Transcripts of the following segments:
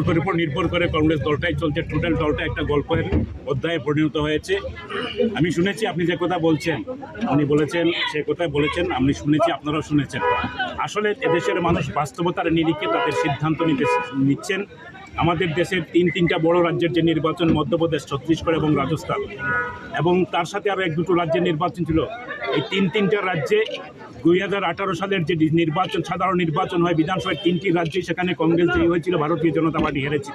গল্পের উপর নির্ভর করে কংগ্রেস দলটাই চলছে। টোটাল দলটা একটা গল্পের অধ্যায়ে পরিণত হয়েছে। আমি শুনেছি, আপনি যে কথা বলছেন উনি বলেছেন, সে কথাই বলেছেন, আমি শুনেছি, আপনারাও শুনেছেন। আসলে এদেশের মানুষ বাস্তবতার নিরিখে তাদের সিদ্ধান্ত নিতে নিচ্ছেন। আমাদের দেশের তিন তিনটা বড় রাজ্যের যে নির্বাচন মধ্যপ্রদেশ ছত্তিশগড় এবং রাজস্থান। এবং তার সাথে আরও এক দুটো রাজ্যের নির্বাচন ছিল। এই তিন তিনটা রাজ্যে দুই হাজার আঠারো সালের যে নির্বাচন, সাধারণ নির্বাচন হয় বিধানসভার তিনটি রাজ্যে সেখানে কংগ্রেস জয়ী হয়েছিল, ভারতীয় জনতা পার্টি হেরেছে।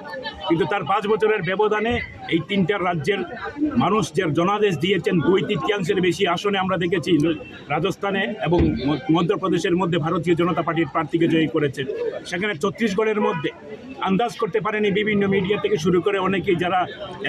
কিন্তু তার পাঁচ বছরের ব্যবধানে এই তিনটা রাজ্যের মানুষ যে জনাদেশ দিয়েছেন, দুই তৃতীয়াংশের বেশি আসনে আমরা দেখেছি রাজস্থানে এবং মধ্যপ্রদেশের মধ্যে ভারতীয় জনতা পার্টির প্রার্থীকে জয়ী করেছেন সেখানে ছত্তিশগড়ের মধ্যে আন্দাজ করতে পারেনি বিভিন্ন মিডিয়া থেকে শুরু করে অনেকেই যারা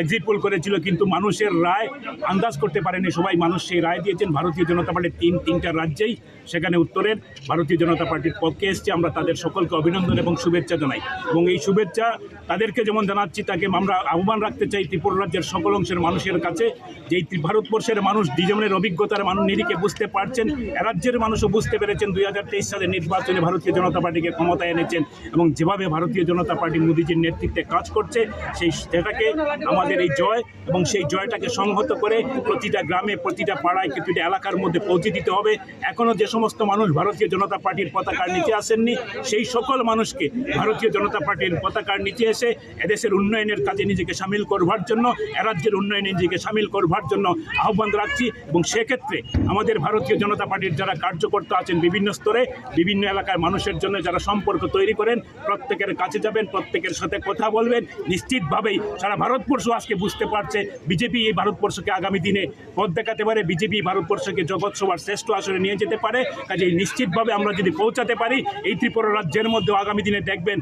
এক্সিট পোল করেছিল, কিন্তু মানুষের রায় আন্দাজ করতে পারেনি। সবাই মানুষ সেই রায় দিয়েছেন। ভারতীয় জনতা পার্টির তিন তিনটা রাজ্যেই সেখানে উত্তরের ভারতীয় জনতা পার্টির পক্ষে এসছে। আমরা তাদের সকলকে অভিনন্দন এবং শুভেচ্ছা জানাই। এবং এই শুভেচ্ছা তাদেরকে যেমন জানাচ্ছি, তাকে আমরা আহ্বান রাখতে চাই ত্রিপুরা রাজ্যের সকল অংশের মানুষের কাছে যে এই ত্রি- ভারতবর্ষের মানুষ ডিজনের অভিজ্ঞতার মানুষ, নিরিখে বুঝতে পারছেন, রাজ্যের মানুষও বুঝতে পেরেছেন। দুই হাজার তেইশ সালের নির্বাচনে ভারতীয় জনতা পার্টিকে ক্ষমতায় এনেছেন এবং যেভাবে ভারতীয় জনতা পার্টি মোদীজির নেতৃত্বে কাজ করছে, সেই সেটাকে আমাদের এই জয় এবং সেই জয়টাকে সংহত করে প্রতিটা গ্রামে, প্রতিটা পাড়ায় প্রতিটা এলাকার মধ্যে পৌঁছে দিতে হবে। এখনও যে সমস্ত মানুষ ভারতীয় জনতা পার্টির পতাকার নিচে আসেননি। সেই সকল মানুষকে ভারতীয় জনতা পার্টির পতাকার নিচে এসে এদেশের উন্নয়নের কাজে নিজেকে সামিল করবার জন্য, এরাজ্যের উন্নয়নে নিজেকে সামিল করবার জন্য আহ্বান রাখছি এবং সেক্ষেত্রে আমাদের ভারতীয় জনতা পার্টির যারা কার্যকর্তা আছেন বিভিন্ন স্তরে, বিভিন্ন এলাকার মানুষের জন্য যারা সম্পর্ক তৈরি করেন, প্রত্যেকের কাছে যাবেন, প্রত্যেকের সাথে কথা বলবেন। নিশ্চিতভাবেই সারা ভারতবর্ষ আজকে বুঝতে পারছে, বিজেপি এই ভারতবর্ষকে আগামী দিনে পথ দেখাতে পারে, বিজেপি ভারতবর্ষকে জগৎসভার শ্রেষ্ঠ আসনে নিয়ে যেতে পারে। কাজে নিশ্চিতভাবে আমরা যদি পৌঁছাতে পারি, এই ত্রিপুরা রাজ্যের মধ্যে আগামী দিনে দেখবেন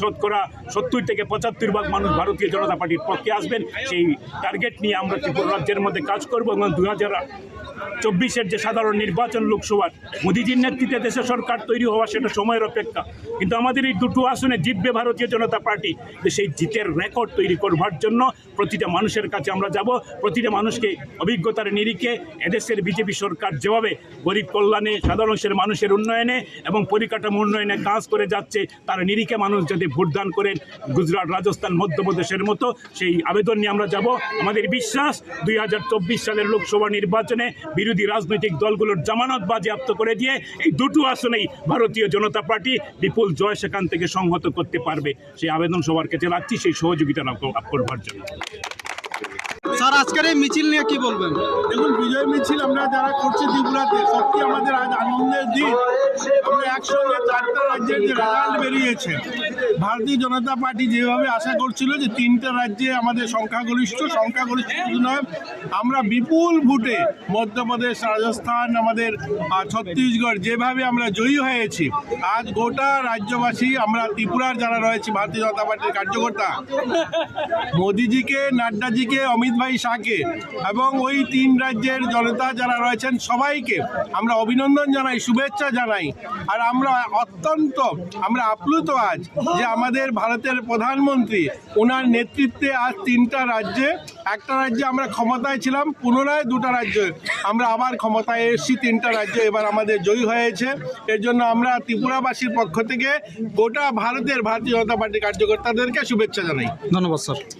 শতকরা সত্তর থেকে পঁচাত্তর ভাগ মানুষ ভারতীয় জনতা পার্টির পক্ষে আসবেন। সেই টার্গেট নিয়ে আমরা ত্রিপুরা রাজ্যের মধ্যে কাজ করব এবং দু হাজার চব্বিশের যে সাধারণ নির্বাচন লোকসভার মোদীজির নেতৃত্বে দেশে সরকার তৈরি হওয়া সেটা সময়ের অপেক্ষা। কিন্তু আমাদের এই দুটো আসনে জিতবে ভারতীয় জনতা পার্টি। সেই জিতের রেকর্ড তৈরি করবার জন্য প্রতিটা মানুষের কাছে আমরা যাব। প্রতিটা মানুষকে অভিজ্ঞতার নিরিখে এদেশের বিজেপি সরকার যেভাবে গরিব কল্যাণে সাধারণ মানুষের উন্নয়নে এবং পরিকাঠামো উন্নয়নে কাজ করে যাচ্ছে, তার নিরিখে মানুষ যদি ভোটদান করেন গুজরাট, রাজস্থান, মধ্যপ্রদেশের মতো, সেই আবেদন নিয়ে আমরা যাব। আমাদের বিশ্বাস, দুই হাজার চব্বিশ সালের লোকসভা নির্বাচনে বিরোধী রাজনৈতিক দলগুলোর জামানত বাজেয়াপ্ত করে দিয়ে এই দুটো আসনেই ভারতীয় জনতা পার্টি বিপুল জয় সেখান থেকে সংহত করতে পারবে। সেই আবেদন সবার কাছে রাখছি, সেই সহযোগিতা করবার জন্য। স্যার, আজকের এই মিছিল নিয়ে কি বলবেন? দেখুন, বিজয় মিছিল আমরা যারা করছি ত্রিপুরাতে সত্যি আমাদের আজ আনন্দের দিন। রাজ্যের রেজাল্ট বেরিয়েছে, ভারতীয় জনতা পার্টি যেভাবে আশা করছিল যে তিনটা রাজ্যে আমাদের সংখ্যাগরিষ্ঠ সংখ্যাগরিষ্ঠ শুধু নয়, আমরা বিপুল ভোটে মধ্যপ্রদেশ, রাজস্থান, আমাদের ছত্তিশগড় যেভাবে আমরা জয়ী হয়েছি, আজ গোটা রাজ্যবাসী, আমরা ত্রিপুরার যারা রয়েছে, ভারতীয় জনতা পার্টির কার্যকর্তা, মোদিজিকে, নাড্ডাজিকে, অমিত ভাই শাহকে এবং ওই তিন রাজ্যের জনতা যারা রয়েছেন, সবাইকে আমরা অভিনন্দন জানাই, শুভেচ্ছা জানাই। আর আমরা অত্যন্ত আমরা আপ্লুত আজ যে আমাদের ভারতের প্রধানমন্ত্রী ওনার নেতৃত্বে আজ তিনটা রাজ্যে, একটা রাজ্যে আমরা ক্ষমতায় ছিলাম, পুনরায় দুটা রাজ্য আমরা আবার ক্ষমতায় এসেছি, তিনটা রাজ্য এবার আমাদের জয়ী হয়েছে। এর জন্য আমরা ত্রিপুরাবাসীর পক্ষ থেকে গোটা ভারতের ভারতীয় জনতা পার্টির কার্যকর্তাদেরকে শুভেচ্ছা জানাই। ধন্যবাদ, স্যার।